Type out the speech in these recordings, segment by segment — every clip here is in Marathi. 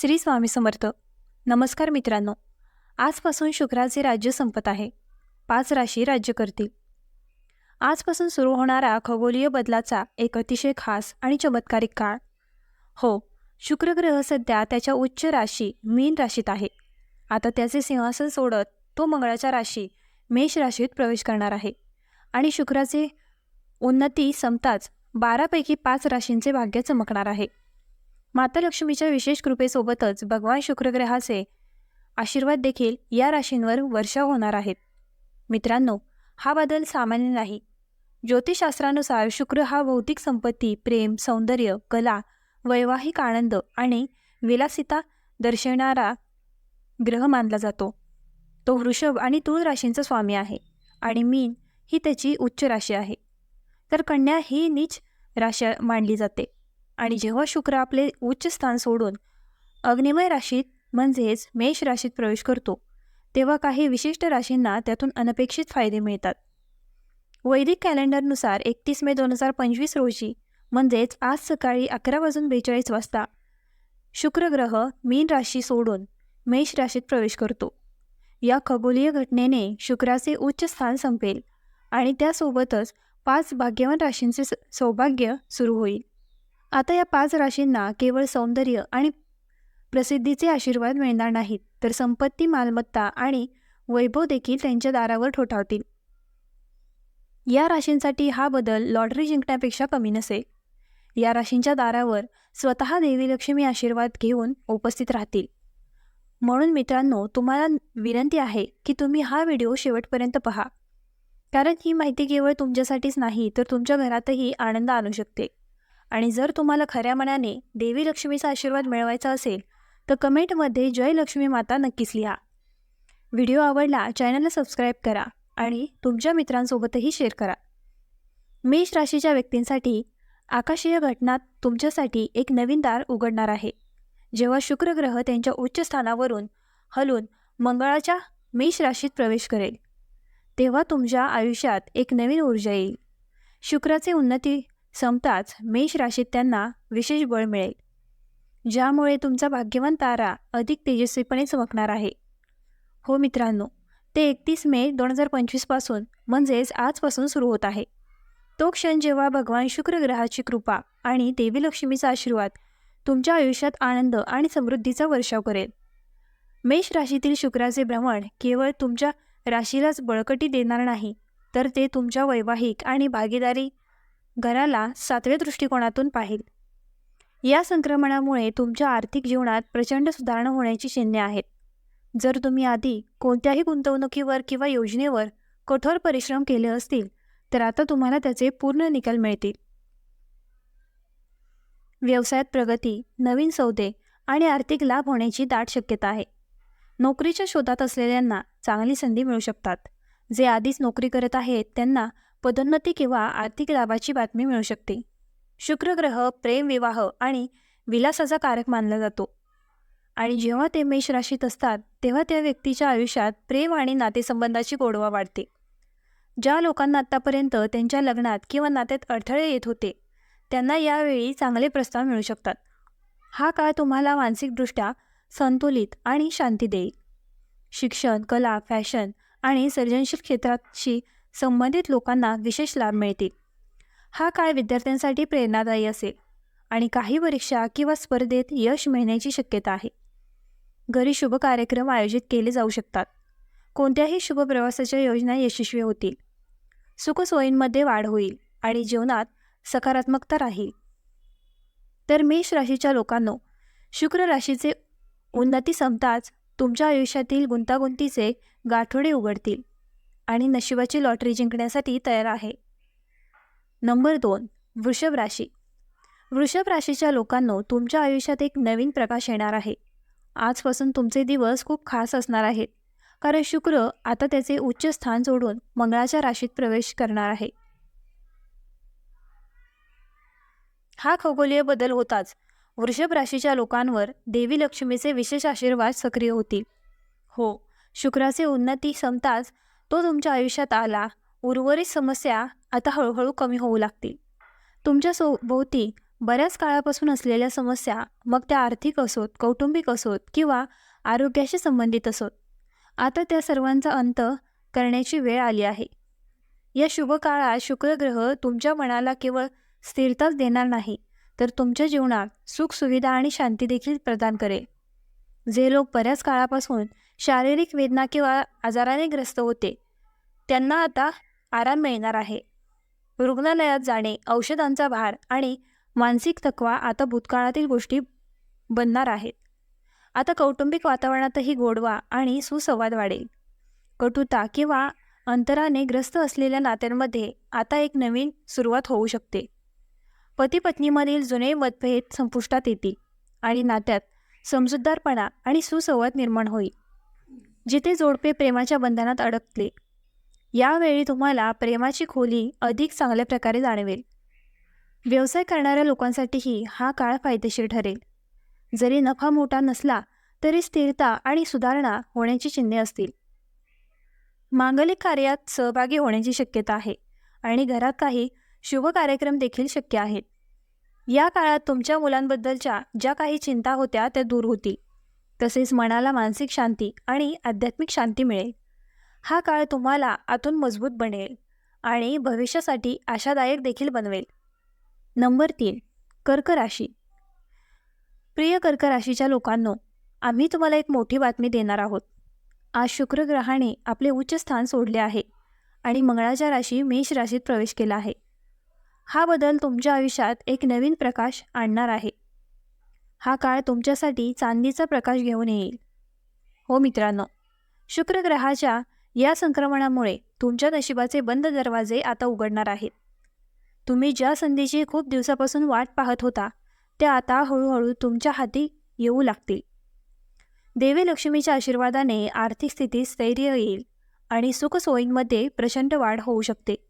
श्री स्वामी समर्थ. नमस्कार मित्रांनो. आजपासून शुक्राचे राज्य संपत आहे. पाच राशी राज्य करतील. आजपासून सुरू होणारा खगोलीय बदलाचा एक अतिशय खास आणि चमत्कारिक काळ. हो शुक्रग्रह सध्या त्याच्या उच्च राशी मीन राशीत आहे. आता त्याचे सिंहासन सोडत तो मंगळाच्या राशी मेष राशीत प्रवेश करणार आहे. आणि शुक्राचे उन्नती संपताच बारापैकी पाच राशींचे भाग्य चमकणार आहे. माता लक्ष्मीच्या विशेष कृपेसोबतच भगवान शुक्रग्रहाचे आशीर्वाद देखील या राशींवर वर्षाव होणार आहेत. मित्रांनो हा बदल सामान्य नाही. ज्योतिषशास्त्रानुसार शुक्र हा भौतिक संपत्ती प्रेम सौंदर्य कला वैवाहिक आनंद आणि विलासिता दर्शवणारा ग्रह मानला जातो. तो वृषभ आणि तुळ राशींचा स्वामी आहे आणि मीन ही त्याची उच्च राशी आहे. तर कन्या ही नीच राशी मानली जाते. आणि जेव्हा शुक्र आपले उच्च स्थान सोडून अग्निमय राशीत म्हणजेच मेष राशीत प्रवेश करतो तेव्हा काही विशिष्ट राशींना त्यातून अनपेक्षित फायदे मिळतात. वैदिक कॅलेंडरनुसार एकतीस मे दोन हजार पंचवीस रोजी म्हणजेच आज सकाळी अकरा वाजून बेचाळीस वाजता शुक्र ग्रह मीन राशी सोडून मेष राशीत प्रवेश करतो. या खगोलीय घटनेने शुक्राचे उच्च स्थान संपेल आणि त्यासोबतच पाच भाग्यवान राशींचे स- सौभाग्य सुरू होईल. आता या पाच राशींना केवळ सौंदर्य आणि प्रसिद्धीचे आशीर्वाद मिळणार नाहीत तर संपत्ती मालमत्ता आणि वैभव देखील त्यांच्या दारावर ठोठावतील. या राशींसाठी हा बदल लॉटरी जिंकण्यापेक्षा कमी नसेल या राशींच्या दारावर स्वतः देवी लक्ष्मी आशीर्वाद घेऊन उपस्थित राहतील. म्हणून मित्रांनो तुम्हाला विनंती आहे की तुम्ही हा व्हिडिओ शेवटपर्यंत पहा. कारण ही माहिती केवळ तुमच्यासाठीच नाही तर तुमच्या घरातही आनंद आणू शकते. आणि जर तुम्हाला खऱ्या मनाने देवी लक्ष्मीचा आशीर्वाद मिळवायचा असेल तर कमेंटमध्ये जय लक्ष्मी माता नक्कीच लिहा. व्हिडिओ आवडला चॅनलला सबस्क्राईब करा आणि तुमच्या मित्रांसोबतही शेअर करा. मेष राशीच्या व्यक्तींसाठी आकाशीय घटनात तुमच्यासाठी एक नवीन दार उघडणार आहे. जेव्हा शुक्र ग्रह त्यांच्या उच्च स्थानावरून हलून मंगळाच्या मेष राशीत प्रवेश करेल तेव्हा तुमच्या आयुष्यात एक नवीन ऊर्जा येईल. शुक्राचे उन्नती संपताच मेष राशीत त्यांना विशेष बळ मिळेल. ज्यामुळे तुमचा भाग्यवान तारा अधिक तेजस्वीपणे चमकणार आहे. हो मित्रांनो ते एकतीस मे दोन हजार पंचवीसपासून म्हणजेच आजपासून सुरू होत आहे. तो क्षण जेव्हा भगवान शुक्र ग्रहाची कृपा आणि देवी लक्ष्मीचा आशीर्वाद तुमच्या आयुष्यात आनंद आणि समृद्धीचा वर्षाव करेल. मेष राशीतील शुक्राचे भ्रमण केवळ तुमच्या राशीलाच बळकटी देणार नाही तर ते तुमच्या वैवाहिक आणि भागीदारी घराला सातव्या दृष्टिकोनातून पाहिल. या संक्रमणामुळे तुमच्या आर्थिक जीवनात प्रचंड सुधारणा होण्याची चिन्हे आहेत. जर तुम्ही आधी कोणत्याही गुंतवणुकीवर किंवा योजनेवर कठोर परिश्रम केले असतील तर आता तुम्हाला त्याचे पूर्ण निकाल मिळतील. व्यवसायात प्रगती नवीन सौदे आणि आर्थिक लाभ होण्याची दाट शक्यता आहे. नोकरीच्या शोधात असलेल्यांना चांगली संधी मिळू शकतात. जे आधीच नोकरी करत आहेत त्यांना पदोन्नती किंवा आर्थिक लाभाची बातमी मिळू शकते. शुक्र ग्रह प्रेम विवाह आणि विलासाचा कारक मानला जातो. आणि जेव्हा ते मेष राशीत असतात तेव्हा त्या व्यक्तीच्या आयुष्यात प्रेम आणि नातेसंबंधाची गोडवा वाढते. ज्या लोकांना आत्तापर्यंत त्यांच्या लग्नात किंवा नात्यात अडथळे येत होते त्यांना यावेळी चांगले प्रस्ताव मिळू शकतात. हा काळ तुम्हाला मानसिकदृष्ट्या संतुलित आणि शांती देईल. शिक्षण कला फॅशन आणि सर्जनशील क्षेत्राशी संबंधित लोकांना विशेष लाभ मिळतील. हा काळ विद्यार्थ्यांसाठी प्रेरणादायी असेल आणि काही परीक्षा किंवा स्पर्धेत यश मिळण्याची शक्यता आहे. घरी शुभ कार्यक्रम आयोजित केले जाऊ शकतात. कोणत्याही शुभ प्रवासाच्या योजना यशस्वी होतील. सुखसोयींमध्ये वाढ होईल आणि जीवनात सकारात्मकता राहील. तर मेष राशीच्या लोकांनो शुक्र राशीचे उन्नती संपताच तुमच्या आयुष्यातील गुंतागुंतीचे गाठोडे उघडतील. आणि नशिबाची लॉटरी जिंकण्यासाठी तयार आहे. नंबर दोन वृषभ राशी. वृषभ राशीच्या लोकांनो तुमच्या आयुष्यात एक नवीन प्रकाश येणार आहे. आजपासून तुमचे दिवस खूप खास असणार आहेत. कारण शुक्र आता त्याचे उच्च स्थान सोडून मंगळाच्या राशीत प्रवेश करणार आहे. हा खगोलीय बदल होताच. वृषभ राशीच्या लोकांवर देवी लक्ष्मीचे विशेष आशीर्वाद सक्रिय होतील. हो शुक्राचे उन्नती संपताच तो तुमच्या आयुष्यात आला उर्वरित समस्या आता हळूहळू कमी होऊ लागतील. तुमच्या सो भोवती बऱ्याच काळापासून असलेल्या समस्या मग त्या आर्थिक असोत कौटुंबिक असोत किंवा आरोग्याशी संबंधित असोत. आता त्या सर्वांचा अंत करण्याची वेळ आली आहे. या शुभ काळात शुक्रग्रह तुमच्या मनाला केवळ स्थिरताच देणार नाही तर तुमच्या जीवनात सुखसुविधा आणि शांती देखील प्रदान करेल. जे लोक बऱ्याच काळापासून शारीरिक वेदना किंवा आजाराने ग्रस्त होते. त्यांना आता आराम मिळणार आहे. रुग्णालयात जाणे औषधांचा भार आणि मानसिक थकवा आता भूतकाळातील गोष्टी बनणार आहेत. आता कौटुंबिक वातावरणातही गोडवा आणि सुसंवाद वाढेल. कटुता किंवा अंतराने ग्रस्त असलेल्या नात्यांमध्ये आता एक नवीन सुरुवात होऊ शकते. पती पत्नीमधील जुने मतभेद संपुष्टात येतील आणि नात्यात समजूतदारपणा आणि सुसंवाद निर्माण होईल. जिथे जोडपे प्रेमाच्या बंधनात अडकले. यावेळी तुम्हाला प्रेमाची खोली अधिक चांगल्या प्रकारे जाणवेल. व्यवसाय करणाऱ्या लोकांसाठीही हा काळ फायदेशीर ठरेल. जरी नफा मोठा नसला तरी स्थिरता आणि सुधारणा होण्याची चिन्हे असतील. मांगलिक कार्यात सहभागी होण्याची शक्यता आहे आणि घरात काही शुभ कार्यक्रम देखील शक्य आहेत. या काळात तुमच्या मुलांबद्दलच्या ज्या काही चिंता होत्या त्या दूर होतील. तसेच मनाला मानसिक शांती आणि आध्यात्मिक शांती मिळेल. हा काळ तुम्हाला आतून मजबूत बनेल आणि भविष्यासाठी आशादायक देखील बनवेल. नंबर तीन कर्क राशी. प्रिय कर्क राशीच्या लोकांनो आम्ही तुम्हाला एक मोठी बातमी देणार आहोत. आज शुक्र ग्रहाने आपले उच्च स्थान सोडले आहे आणि मंगळाच्या राशी मेष राशीत प्रवेश केला आहे. हा बदल तुमच्या आयुष्यात एक नवीन प्रकाश आणणार आहे. हा काळ तुमच्यासाठी चांदीचा प्रकाश घेऊन येईल. हो मित्रांनो शुक्र ग्रहाच्या या संक्रमणामुळे तुमच्या नशिबाचे बंद दरवाजे आता उघडणार आहेत. तुम्ही ज्या संधीची खूप दिवसापासून वाट पाहत होता त्या आता हळूहळू तुमच्या हाती येऊ लागतील. देवी लक्ष्मीच्या आशीर्वादाने आर्थिक स्थितीत स्थैर्य येईल आणि सुखसोयींमध्ये प्रचंड वाढ होऊ शकते.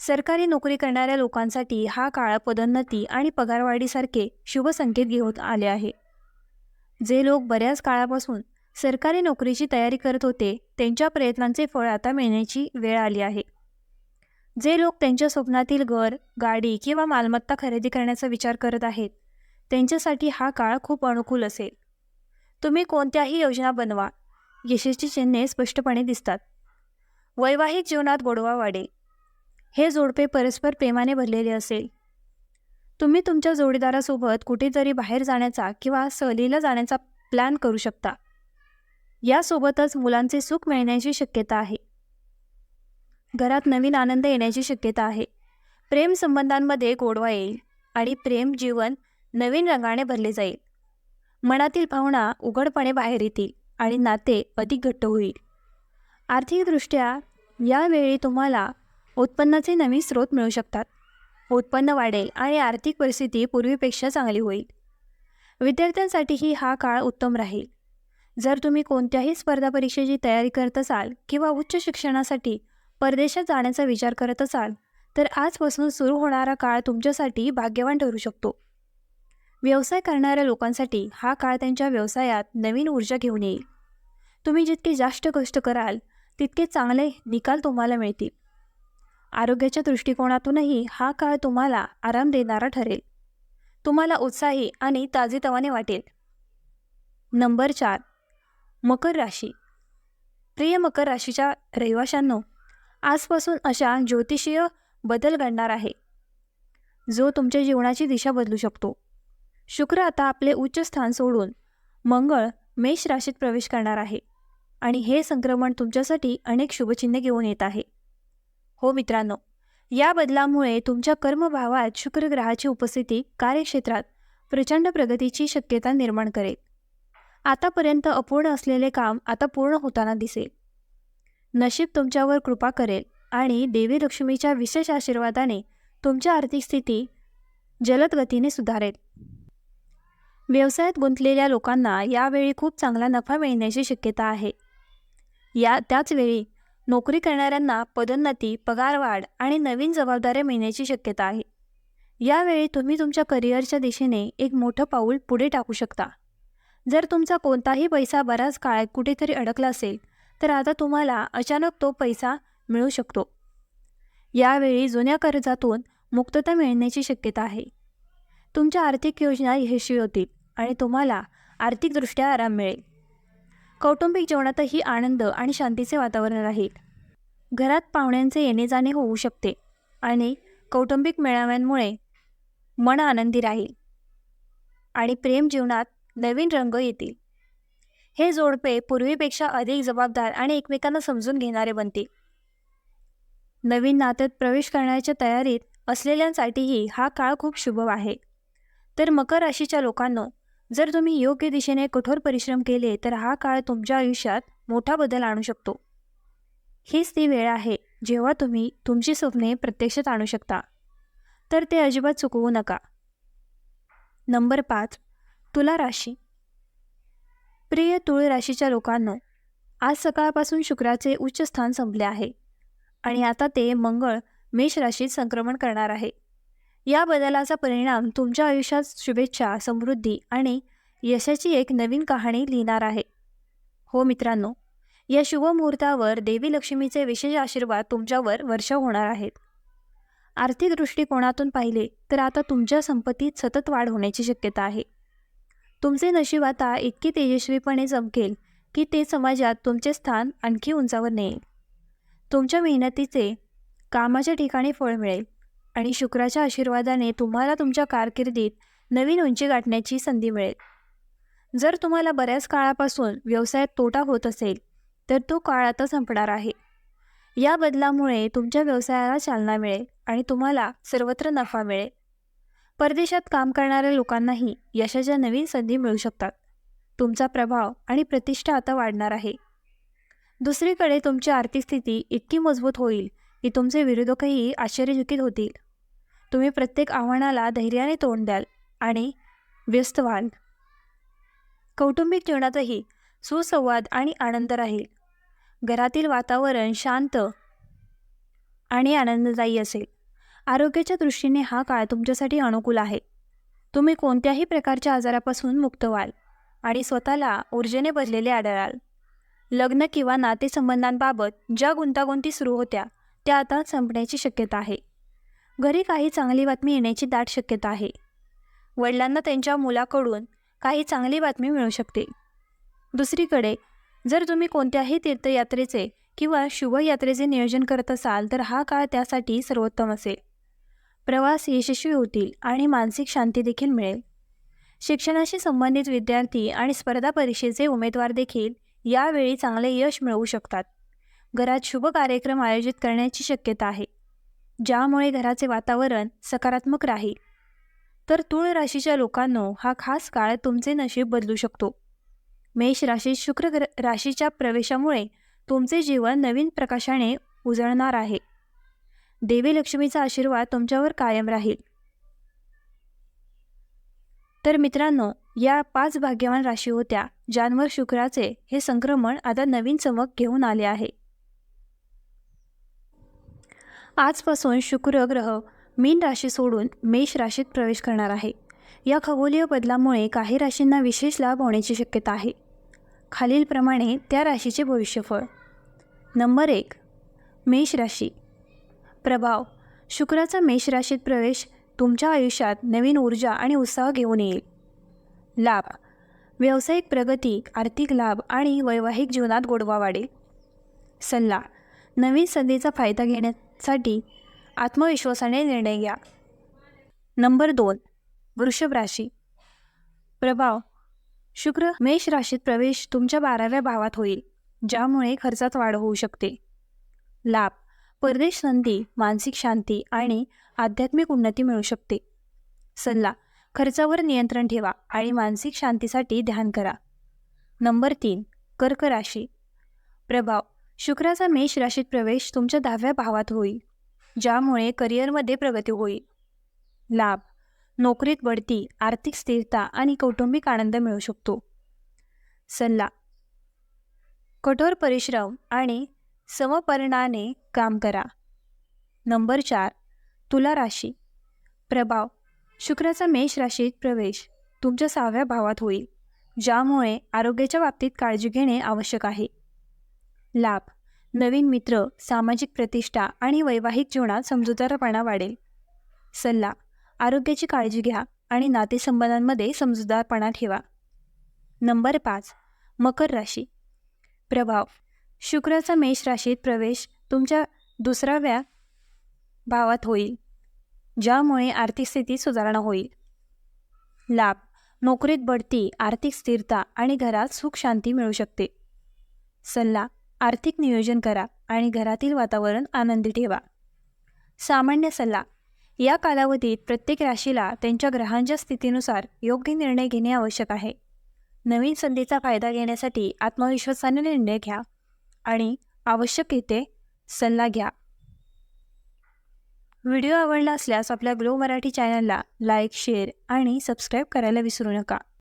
सरकारी नोकरी करणाऱ्या लोकांसाठी हा काळ पदोन्नती आणि पगारवाढीसारखे शुभ संकेत घेऊन आले आहे. जे लोक बऱ्याच काळापासून सरकारी नोकरीची तयारी करत होते त्यांच्या प्रयत्नांचे फळ आता मिळण्याची वेळ आली आहे. जे लोक त्यांच्या स्वप्नातील घर गाडी किंवा मालमत्ता खरेदी करण्याचा विचार करत आहेत त्यांच्यासाठी हा काळ खूप अनुकूल असेल. तुम्ही कोणत्याही योजना बनवा यशस्वी चिन्हे स्पष्टपणे दिसतात. वैवाहिक जीवनात गोडवा वाढेल. हे जोडपे परस्पर प्रेमाने भरलेले असेल. तुम्ही तुमच्या जोडीदारासोबत कुठेतरी बाहेर जाण्याचा किंवा सहलीला जाण्याचा प्लॅन करू शकता. यासोबतच मुलांचे सुख मिळण्याची शक्यता आहे. घरात नवीन आनंद येण्याची शक्यता आहे. प्रेम संबंधांमध्ये गोडवा येईल आणि प्रेम जीवन नवीन रंगाने भरले जाईल. मनातील भावना उघडपणे बाहेर येतील आणि नाते अधिक घट्ट होईल. आर्थिकदृष्ट्या यावेळी तुम्हाला उत्पन्नाचे नवीन स्रोत मिळू शकतात. उत्पन्न वाढेल आणि आर्थिक परिस्थिती पूर्वीपेक्षा चांगली होईल. विद्यार्थ्यांसाठीही हा काळ उत्तम राहील. जर तुम्ही कोणत्याही स्पर्धा परीक्षेची तयारी करत असाल किंवा उच्च शिक्षणासाठी परदेशात जाण्याचा विचार करत असाल तर आजपासून सुरू होणारा काळ तुमच्यासाठी भाग्यवान ठरू शकतो. व्यवसाय करणाऱ्या लोकांसाठी हा काळ त्यांच्या व्यवसायात नवीन ऊर्जा घेऊन येईल. तुम्ही जितके जास्त कष्ट कराल तितके चांगले निकाल तुम्हाला मिळतील. आरोग्याच्या दृष्टिकोनातूनही हा काळ तुम्हाला आराम देणारा ठरेल. तुम्हाला उत्साही आणि ताजेतवाने वाटेल. नंबर चार. मकर राशी. प्रिय मकर राशीच्या रहिवाशांनो आजपासून अशा ज्योतिषीय बदल घडणार आहे. जो तुमच्या जीवनाची दिशा बदलू शकतो. शुक्र आता आपले उच्च स्थान सोडून मंगळ मेष राशीत प्रवेश करणार आहे. आणि हे संक्रमण तुमच्यासाठी अनेक शुभचिन्हे घेऊन येत आहे. हो मित्रांनो या बदलामुळे तुमच्या कर्मभावात शुक्रग्रहाची उपस्थिती कार्यक्षेत्रात प्रचंड प्रगतीची शक्यता निर्माण करेल. आतापर्यंत अपूर्ण असलेले काम आता पूर्ण होताना दिसेल. नशीब तुमच्यावर कृपा करेल आणि देवी लक्ष्मीच्या विशेष आशीर्वादाने तुमच्या आर्थिक स्थिती जलद गतीने सुधारेल. व्यवसायात गुंतलेल्या लोकांना यावेळी खूप चांगला नफा मिळण्याची शक्यता आहे. या त्याचवेळी नोकरी करणाऱ्यांना पदोन्नती पगारवाढ आणि नवीन जबाबदाऱ्या मिळण्याची शक्यता आहे. यावेळी तुम्ही तुमच्या करिअरच्या दिशेने एक मोठं पाऊल पुढे टाकू शकता. जर तुमचा कोणताही पैसा बराच काळ कुठेतरी अडकला असेल तर आता तुम्हाला अचानक तो पैसा मिळू शकतो. यावेळी जुन्या कर्जातून मुक्तता मिळण्याची शक्यता आहे. तुमच्या आर्थिक योजना यशस्वी होतील आणि तुम्हाला आर्थिकदृष्ट्या आराम मिळेल. कौटुंबिक जीवनातही आनंद आणि शांतीचे वातावरण राहील. घरात पाहुण्यांचे येणे जाणे होऊ शकते आणि कौटुंबिक मेळाव्यांमुळे मन आनंदी राहील आणि प्रेम जीवनात नवीन रंग येतील. हे जोडपे पूर्वीपेक्षा अधिक जबाबदार आणि एकमेकांना समजून घेणारे बनतील. नवीन नात्यात प्रवेश करण्याच्या तयारीत असलेल्यांसाठीही हा काळ खूप शुभ आहे. तर मकर राशीच्या लोकांना जर तुम्ही योग्य दिशेने कठोर परिश्रम केले तर हा काळ तुमच्या आयुष्यात मोठा बदल आणू शकतो. हीच ती वेळ आहे जेव्हा तुम्ही तुमची स्वप्ने प्रत्यक्षात आणू शकता. तर ते अजिबात चुकवू नका. नंबर पाच तुला राशी. प्रिय तुळ राशीच्या लोकांना आज सकाळपासून शुक्राचे उच्च स्थान संपले आहे. आणि आता ते मंगळ मेष राशीत संक्रमण करणार आहे. या बदलाचा परिणाम तुमच्या आयुष्यात शुभेच्छा समृद्धी आणि यशाची एक नवीन कहाणी लिहिणार आहे. हो मित्रांनो या शुभ मुहूर्तावर देवी लक्ष्मीचे विशेष आशीर्वाद तुमच्यावर वर्ष होणार आहेत. आर्थिक दृष्टिकोनातून पाहिले तर आता तुमच्या संपत्तीत सतत वाढ होण्याची शक्यता आहे. तुमचे नशीब आता इतके तेजस्वीपणे चमकेल की ते समाजात तुमचे स्थान आणखी उंचावर नेईल. तुमच्या मेहनतीचे कामाच्या ठिकाणी फळ मिळेल. आणि शुक्राच्या आशीर्वादाने तुम्हाला तुमच्या कारकिर्दीत नवीन उंची गाठण्याची संधी मिळेल. जर तुम्हाला बऱ्याच काळापासून व्यवसायात तोटा होत असेल तर तो काळ आता संपणार आहे. या बदलामुळे तुमच्या व्यवसायाला चालना मिळेल आणि तुम्हाला सर्वत्र नफा मिळेल. परदेशात काम करणाऱ्या लोकांनाही यशाच्या नवीन संधी मिळू शकतात. तुमचा प्रभाव आणि प्रतिष्ठा आता वाढणार आहे. दुसरीकडे तुमची आर्थिक स्थिती इतकी मजबूत होईल की तुमचे विरोधकही आश्चर्यचकित होतील. तुम्ही प्रत्येक आव्हानाला धैर्याने तोंड द्याल आणि व्यस्त व्हाल. कौटुंबिक जीवनातही सुसंवाद आणि आनंद राहील. घरातील वातावरण शांत आणि आनंददायी असेल. आरोग्याच्या दृष्टीने हा काळ तुमच्यासाठी अनुकूल आहे. तुम्ही कोणत्याही प्रकारच्या आजारापासून मुक्त व्हाल आणि स्वतःला ऊर्जेने भरलेले आढळाल. लग्न किंवा नातेसंबंधांबाबत ज्या गुंतागुंती सुरू होत्या त्या आता संपण्याची शक्यता आहे. घरी काही चांगली बातमी येण्याची दाट शक्यता आहे. वडिलांना त्यांच्या मुलाकडून काही चांगली बातमी मिळू शकते. दुसरीकडे जर तुम्ही कोणत्याही तीर्थयात्रेचे किंवा शुभयात्रेचे नियोजन करत असाल तर हा काळ त्यासाठी सर्वोत्तम असेल. प्रवास यशस्वी होतील आणि मानसिक शांती देखील मिळेल. शिक्षणाशी संबंधित विद्यार्थी आणि स्पर्धा परीक्षेचे उमेदवार देखील यावेळी चांगले यश मिळवू शकतात. घरात शुभ कार्यक्रम आयोजित करण्याची शक्यता आहे. ज्यामुळे घराचे वातावरण सकारात्मक राहील. तर तूळ राशीच्या लोकांनो हा खास काळ तुमचे नशीब बदलू शकतो. मेष राशीत शुक्र ग्र- राशीच्या प्रवेशामुळे तुमचे जीवन नवीन प्रकाशाने उजळणार आहे. देवी लक्ष्मीचा आशीर्वाद तुमच्यावर कायम राहील. तर मित्रांनो या पाच भाग्यवान राशी होत्या ज्यांवर शुक्राचे हे संक्रमण आता नवीन चमक घेऊन आले आहे. आजपासून शुक्र ग्रह मीन राशी सोडून मेष राशीत प्रवेश करणार आहे. या खगोलीय बदलामुळे काही राशींना विशेष लाभ होण्याची शक्यता आहे. खालीलप्रमाणे त्या राशीचे भविष्यफळ. नंबर एक मेष राशी. प्रभाव शुक्राचा मेष राशीत प्रवेश तुमच्या आयुष्यात नवीन ऊर्जा आणि उत्साह घेऊन येईल. लाभ व्यावसायिक प्रगती आर्थिक लाभ आणि वैवाहिक जीवनात गोडवा वाढेल. सल्ला नवीन संधीचा फायदा घेण्यात साठी आत्मविश्वासाने निर्णय घ्या. नंबर दोन वृषभ राशी. प्रभाव शुक्र मेष राशीत प्रवेश तुमच्या बाराव्या भावात होईल ज्यामुळे खर्चात वाढ होऊ शकते. लाभ परदेश संधी मानसिक शांती आणि आध्यात्मिक उन्नती मिळू शकते. सल्ला खर्चावर नियंत्रण ठेवा आणि मानसिक शांतीसाठी ध्यान करा. नंबर तीन कर्क राशी. प्रभाव शुक्राचा मेष राशीत प्रवेश तुमच्या दहाव्या भावात होईल ज्यामुळे करिअरमध्ये प्रगती होईल. लाभ. नोकरीत बढती आर्थिक स्थिरता आणि कौटुंबिक आनंद मिळू शकतो. सल्ला. कठोर परिश्रम आणि समपर्णाने काम करा. नंबर चार. तुला राशी. प्रभाव. शुक्राचा मेष राशीत प्रवेश तुमच्या सहाव्या भावात होईल ज्यामुळे आरोग्याच्या बाबतीत काळजी घेणे आवश्यक आहे. लाभ. नवीन मित्र सामाजिक प्रतिष्ठा आणि वैवाहिक जीवनात समजूतदारपणा वाढेल. सल्ला आरोग्याची काळजी घ्या आणि नातेसंबंधांमध्ये समजूतदारपणा ठेवा. नंबर पाच मकर राशी. प्रभाव शुक्राचा मेष राशीत प्रवेश तुमच्या दुसराव्या भावात होईल ज्यामुळे आर्थिक स्थितीत सुधारणा होईल. लाभ नोकरीत बढती आर्थिक स्थिरता आणि घरात सुख शांती मिळू शकते. सल्ला आर्थिक नियोजन करा आणि घरातील वातावरण आनंदी ठेवा. सामान्य सल्ला. या कालावधीत प्रत्येक राशीला त्यांच्या ग्रहांच्या स्थितीनुसार योग्य निर्णय घेणे आवश्यक आहे. नवीन संधीचा फायदा घेण्यासाठी आत्मविश्वासाने निर्णय घ्या आणि आवश्यक येते सल्ला घ्या. व्हिडिओ आवडला असल्यास आपल्या ग्लो मराठी चॅनलला लाईक शेअर आणि सबस्क्राईब करायला विसरू नका.